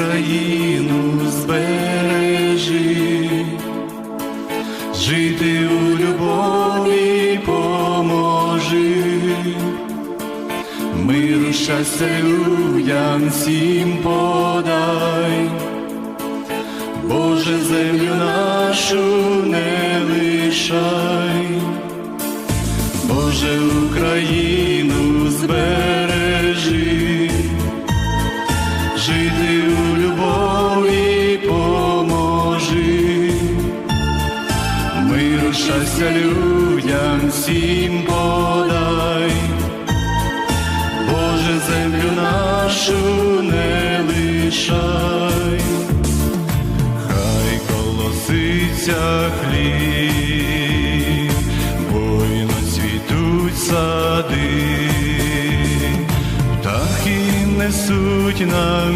Україну збережи, жити у любові поможи, миру щастя людям всім подай, Боже, землю нашу не лишай, Боже, Україну збережи, жити у щастя людям всім подай, Боже, землю нашу не лишай, хай колоситься хліб, буйно цвітуть сади, птахи несуть нам